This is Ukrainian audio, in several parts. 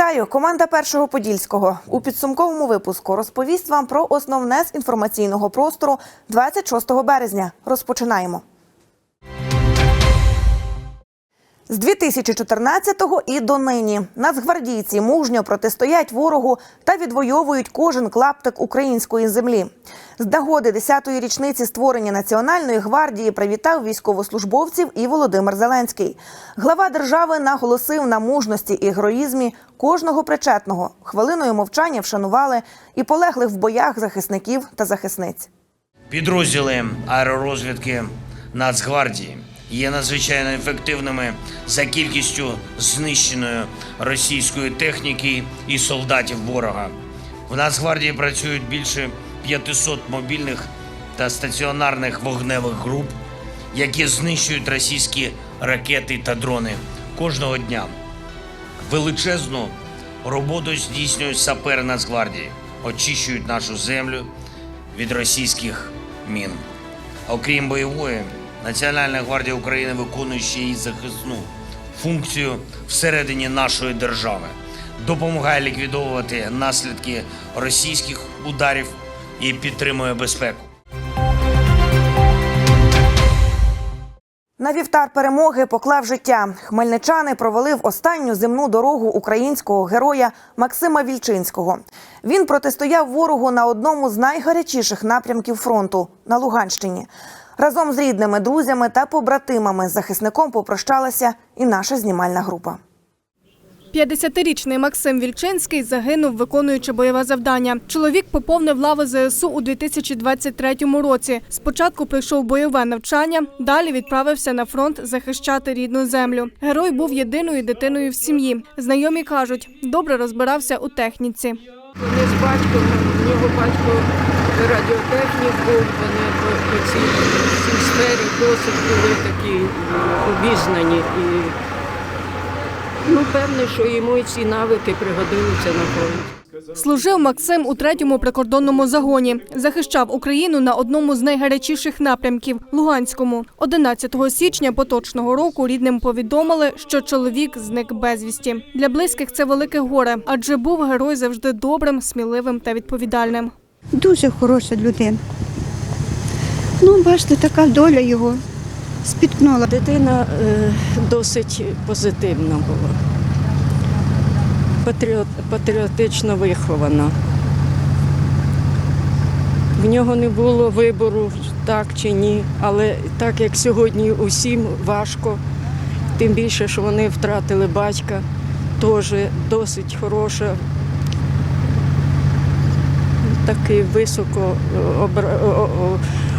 Вітаю! Команда першого подільського у підсумковому випуску розповість вам про основне з інформаційного простору 26 березня. Розпочинаємо. З 2014-го і до нині нацгвардійці мужньо протистоять ворогу та відвоюють кожен клаптик української землі. З нагоди 10-ї річниці створення Національної гвардії привітав військовослужбовців і Володимир Зеленський. Глава держави наголосив на мужності і героїзмі кожного причетного. Хвилиною мовчання вшанували і полеглих в боях захисників та захисниць. Підрозділи аеророзвідки Нацгвардії є надзвичайно ефективними за кількістю знищеної російської техніки і солдатів ворога. В Нацгвардії працюють більше 500 мобільних та стаціонарних вогневих груп, які знищують російські ракети та дрони кожного дня. Величезну роботу здійснюють сапери Нацгвардії, очищують нашу землю від російських мін. Окрім бойової, Національна гвардія України виконує ще й захисну функцію всередині нашої держави, допомагає ліквідовувати наслідки російських ударів і підтримує безпеку. На вівтар перемоги поклав життя. Хмельничани провели в останню земну дорогу українського героя Максима Вільчинського. Він протистояв ворогу на одному з найгарячіших напрямків фронту на Луганщині. Разом з рідними, друзями та побратимами з захисником попрощалася і наша знімальна група. 50-річний Максим Вільчинський загинув, виконуючи бойове завдання. Чоловік поповнив лави ЗСУ у 2023 році. Спочатку прийшов бойове навчання, далі відправився на фронт захищати рідну землю. Герой був єдиною дитиною в сім'ї. Знайомі кажуть, добре розбирався у техніці. Вони з батьком, у нього батько радіотехнік був, вони по, цій, сфері досить були такі обізнані. І, ну, певне, що йому ці навики пригодилися на фронті. Служив Максим у третьому прикордонному загоні. Захищав Україну на одному з найгарячіших напрямків Луганському. 11 січня поточного року рідним повідомили, що чоловік зник безвісті. Для близьких це велике горе, адже був герой завжди добрим, сміливим та відповідальним. Дуже хороша людина. Ну, бачите, така доля його спіткнула. Дитина е, досить позитивна була, Патріот, патріотично вихована. В нього не було вибору, так чи ні, але так як сьогодні усім важко, тим більше, що вони втратили батька, теж досить хороша, такі високо е, о-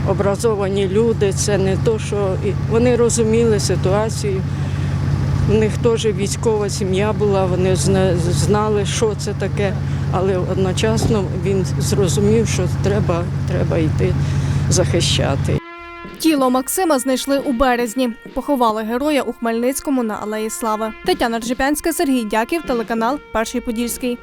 образовані люди. Це не то, що вони розуміли ситуацію. У них теж військова сім'я була, вони зна- знали, що це таке, але одночасно він зрозумів, що треба, треба йти захищати. Тіло Максима знайшли у березні. Поховали героя у Хмельницькому на Алеї Слави. Тетяна Джипянська, Сергій Дяків, телеканал Перший Подільський.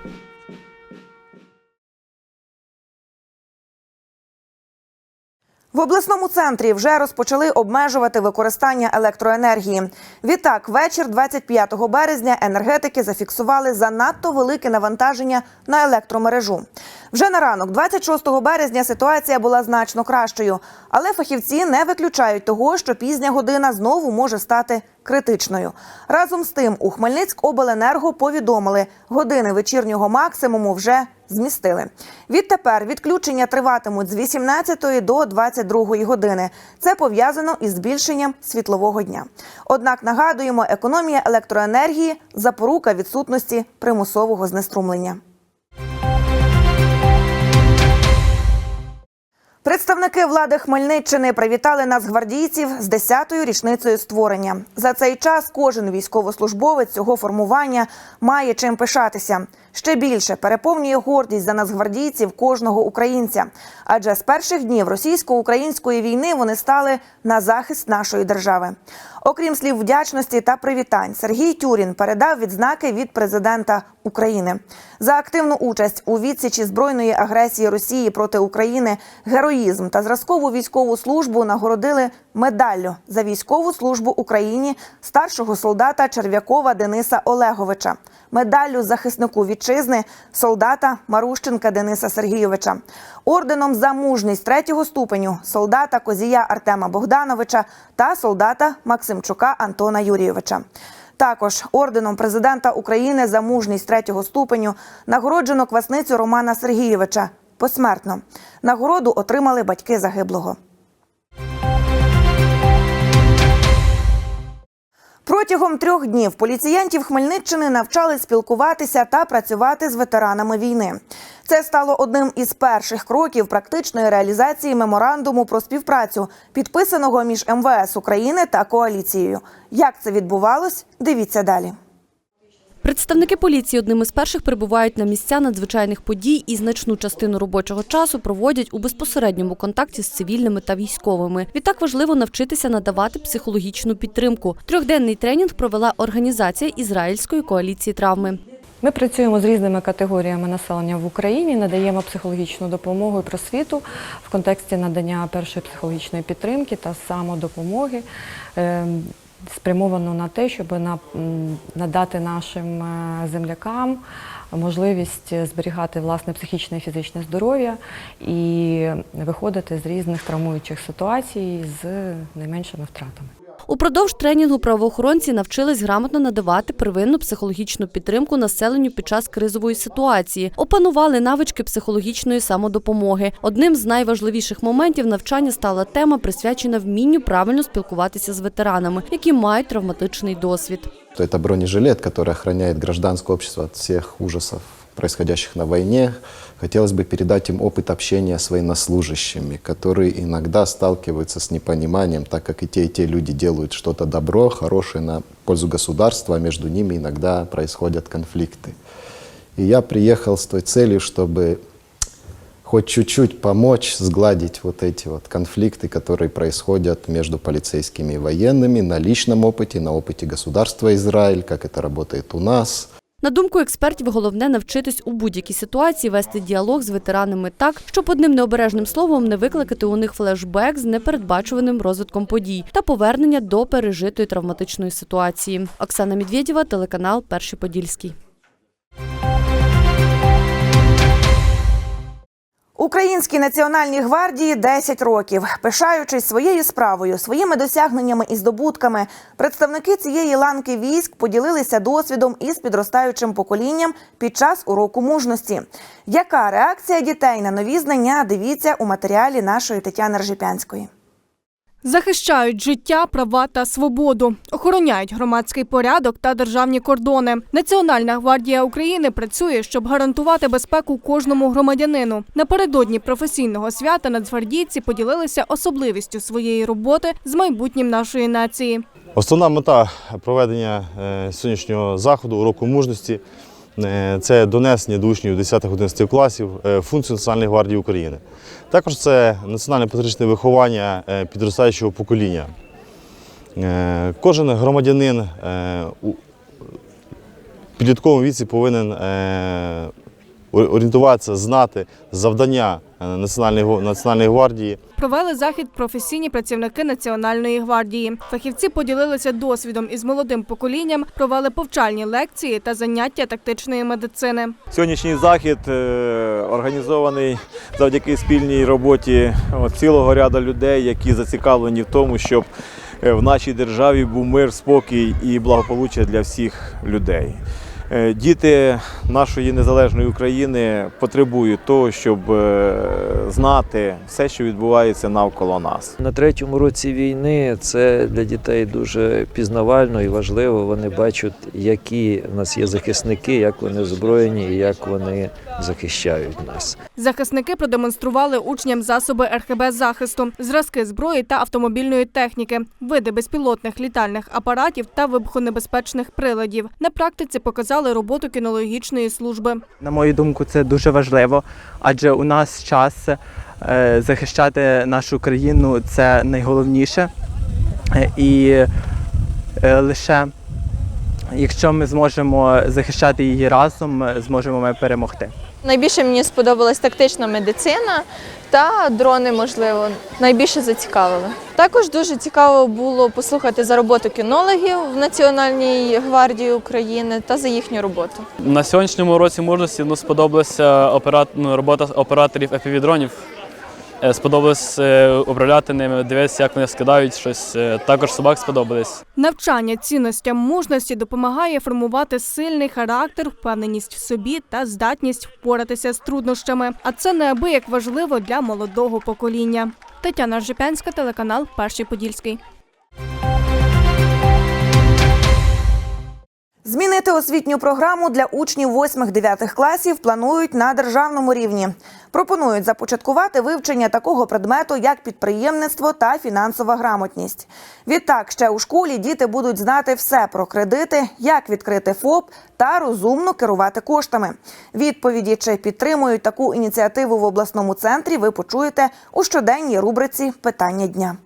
В обласному центрі вже розпочали обмежувати використання електроенергії. Відтак, вечір 25 березня енергетики зафіксували занадто велике навантаження на електромережу. Вже на ранок, 26 березня, ситуація була значно кращою, але фахівці не виключають того, що пізня година знову може стати критичною. Разом з тим, у Хмельницькобленерго повідомили, години вечірнього максимуму вже змістили. Відтепер відключення триватимуть з 18 до 22 години. Це пов'язано із збільшенням світлового дня. Однак нагадуємо, економія електроенергії запорука відсутності примусового знеструмлення. Представники влади Хмельниччини привітали нацгвардійців з 10-ю річницею створення. За цей час кожен військовослужбовець цього формування має чим пишатися. Ще більше переповнює гордість за нацгвардійців кожного українця. Адже з перших днів російсько-української війни вони стали на захист нашої держави. Окрім слів вдячності та привітань, Сергій Тюрін передав відзнаки від президента України за активну участь у відсічі збройної агресії Росії проти України, героїзм та зразкову військову службу нагородили медаллю за військову службу Україні старшого солдата Черв'якова Дениса Олеговича, медаллю захиснику вітчизни солдата Марущенка Дениса Сергійовича, орденом за мужність третього ступеню солдата Козія Артема Богдановича та солдата Максимчука Антона Юрійовича. Також орденом президента України за мужність третього ступеню нагороджено квасницю Романа Сергійовича посмертно. Нагороду отримали батьки загиблого. Протягом трьох днів поліціянтів Хмельниччини навчали спілкуватися та працювати з ветеранами війни. Це стало одним із перших кроків практичної реалізації меморандуму про співпрацю, підписаного між МВС України та коаліцією. Як це відбувалось? Дивіться далі. Представники поліції одним із перших прибувають на місця надзвичайних подій і значну частину робочого часу проводять у безпосередньому контакті з цивільними та військовими. Відтак важливо навчитися надавати психологічну підтримку. Трьохденний тренінг провела організація Ізраїльської коаліції травми. Ми працюємо з різними категоріями населення в Україні, надаємо психологічну допомогу і просвіту в контексті надання першої психологічної підтримки та самодопомоги. Спрямовано на те, щоб надати нашим е, землякам можливість зберігати власне психічне і фізичне здоров'я і виходити з різних травмуючих ситуацій з найменшими втратами. Упродовж тренінгу правоохоронці навчились грамотно надавати первинну психологічну підтримку населенню під час кризової ситуації, опанували навички психологічної самодопомоги. Одним з найважливіших моментів навчання стала тема, присвячена вмінню правильно спілкуватися з ветеранами, які мають травматичний досвід. это бронежилет, который охраняет гражданское общество от всех ужасов, происходящих на войне. Хотелось бы передать им опыт общения с военнослужащими, которые иногда сталкиваются с непониманием, так как и те, и те люди делают что-то добро, хорошее на пользу государства, а между ними иногда происходят конфликты. И я приехал с той целью, чтобы хоть чуть-чуть помочь сгладить вот эти вот конфликты, которые происходят между полицейскими и военными на личном опыте, на опыте государства Израиль, как это работает у нас. На думку експертів, головне навчитись у будь-якій ситуації вести діалог з ветеранами так, щоб одним необережним словом не викликати у них флешбек з непередбачуваним розвитком подій та повернення до пережитої травматичної ситуації. Оксана Медведєва, телеканал Перший Подільський. Українській національній гвардії 10 років. Пишаючись своєю справою, своїми досягненнями і здобутками, представники цієї ланки військ поділилися досвідом із підростаючим поколінням під час уроку мужності. Яка реакція дітей на нові знання? Дивіться у матеріалі нашої Тетяни Ржепянської. Захищають життя, права та свободу, охороняють громадський порядок та державні кордони. Національна гвардія України працює, щоб гарантувати безпеку кожному громадянину. Напередодні професійного свята нацгвардійці поділилися особливістю своєї роботи з майбутнім нашої нації. Основна мета проведення е, сьогоднішнього заходу уроку мужності це донесення до учнів 10-11 класів е, функцій Національної гвардії України. Також це національне патріотичне виховання е, підростаючого покоління. Е, Кожен громадянин е, у підлітковому віці повинен е, орієнтуватися, знати завдання е, Національної гвардії. Провели захід професійні працівники Національної гвардії. Фахівці поділилися досвідом із молодим поколінням, провели повчальні лекції та заняття тактичної медицини. Сьогоднішній захід е, організований завдяки спільній роботі цілого ряду людей, які зацікавлені в тому, щоб е, в нашій державі був мир, спокій і благополуччя для всіх людей. Е, Діти нашої незалежної України потребують того, щоб е, знати все, що відбувається навколо нас. На третьому році війни це для дітей дуже пізнавально і важливо. Вони бачать, які в нас є захисники, як вони озброєні і як вони захищають нас. Захисники продемонстрували учням засоби РХБ захисту, зразки зброї та автомобільної техніки, види безпілотних літальних апаратів та вибухонебезпечних приладів. На практиці показали роботу кінологічної служби. На мою думку, це дуже важливо, адже у нас час е, захищати нашу країну це найголовніше. Е, І е, лише якщо ми зможемо захищати її разом, зможемо ми перемогти. Найбільше мені сподобалась тактична медицина, та дрони, можливо, найбільше зацікавили. Також дуже цікаво було послухати за роботу кінологів в Національній гвардії України та за їхню роботу. На сьогоднішньому році мужності ну, сподобалася операт... ну, робота операторів FPV-дронів. Е, Сподобалось е, управляти ними, дивитися, як вони скидають щось. Е, Також собак сподобались. Навчання цінностям мужності допомагає формувати сильний характер, впевненість в собі та здатність впоратися з труднощами. А це неабияк важливо для молодого покоління. Тетяна Жипянська, телеканал Перший Подільський. Змінити освітню програму для учнів 8-9 класів планують на державному рівні. Пропонують започаткувати вивчення такого предмету, як підприємництво та фінансова грамотність. Відтак, ще у школі діти будуть знати все про кредити, як відкрити ФОП та розумно керувати коштами. Відповіді чи підтримують таку ініціативу в обласному центрі. Ви почуєте у щоденній рубриці Питання дня.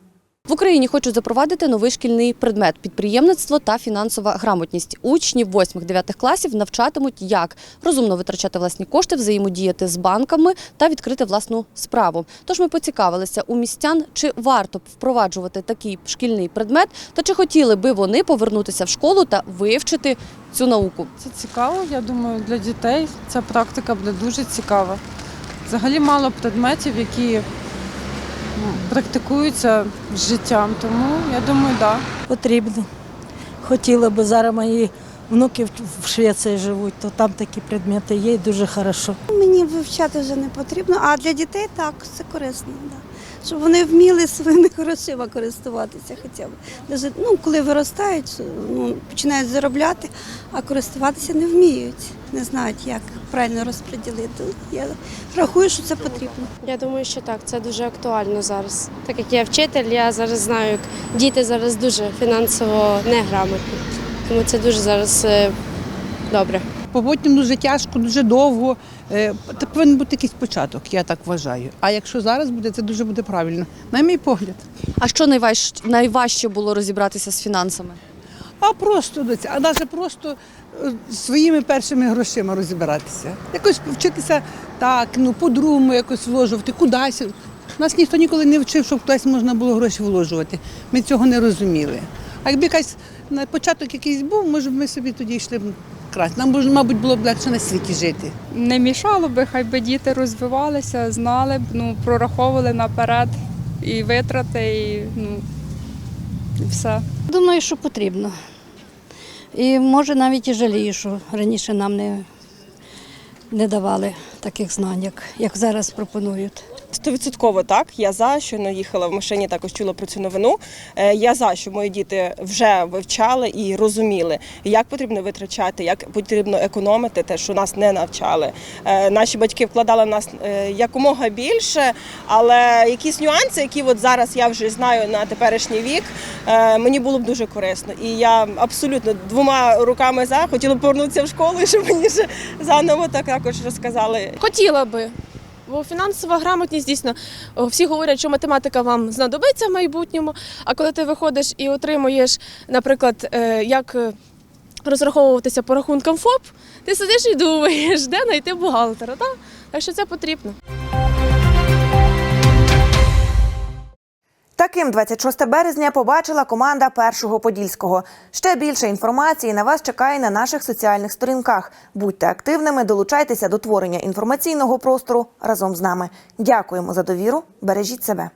В Україні хочуть запровадити новий шкільний предмет підприємництво та фінансова грамотність. Учнів 8-9 класів навчатимуть, як розумно витрачати власні кошти, взаємодіяти з банками та відкрити власну справу. Тож ми поцікавилися у містян, чи варто впроваджувати такий шкільний предмет, та чи хотіли би вони повернутися в школу та вивчити цю науку. Це цікаво, я думаю, для дітей ця практика буде дуже цікава. Взагалі мало предметів, які практикуються з життям, тому я думаю, так. Да. Потрібно. Хотіла би зараз мої внуки в- в Швеції живуть, то там такі предмети є і дуже хорошо. Мені вивчати вже не потрібно, а для дітей так, це корисно. Да. Щоб вони вміли своїми грошима користуватися хоча б. Даже, ну, коли виростають, ну, починають заробляти, а користуватися не вміють, не знають, як правильно розподілити. Я рахую, що це потрібно. Я думаю, що так, це дуже актуально зараз. Так як я вчитель, я зараз знаю, як діти зараз дуже фінансово неграмотні. Тому це дуже зараз е, добре. Потім дуже тяжко, дуже довго. Це повинен бути якийсь початок, я так вважаю. А якщо зараз буде, це дуже буде правильно, на мій погляд. А що найважче, найважче було розібратися з фінансами? А просто до а навіть просто е, своїми першими грошима розібратися. Якось вчитися так, ну по-другому якось вложувати, кудись. Нас ніхто ніколи не вчив, щоб кудись можна було гроші вложувати. Ми цього не розуміли. А якби якась на початок якийсь був, може б ми собі тоді йшли краще. Нам, мабуть, було б легше на світі жити. Не мішало би, хай би діти розвивалися, знали б, ну, прораховували наперед і витрати, і, ну, і все. Думаю, що потрібно. І може навіть і жалію, що раніше нам не, не давали таких знань, як, як зараз пропонують. Стовідсотково так. Я за щойно їхала в машині, також чула про цю новину. Е, Я за що мої діти вже вивчали і розуміли, як потрібно витрачати, як потрібно економити, те, що нас не навчали. Е, Наші батьки вкладали в нас е, якомога більше, але якісь нюанси, які от зараз я вже знаю на теперішній вік, мені було б дуже корисно. І я абсолютно двома руками за хотіла б повернутися в школу, щоб мені ще заново так також розказали. Хотіла би. Бо фінансова грамотність дійсно всі говорять, що математика вам знадобиться в майбутньому. А коли ти виходиш і отримуєш, наприклад, е, як е, розраховуватися по рахункам ФОП, ти сидиш і думаєш, де знайти бухгалтера. Так? так що це потрібно. Таким 26 березня побачила команда першого подільського. Ще більше інформації на вас чекає на наших соціальних сторінках. Будьте активними, долучайтеся до творення інформаційного простору разом з нами. Дякуємо за довіру. Бережіть себе.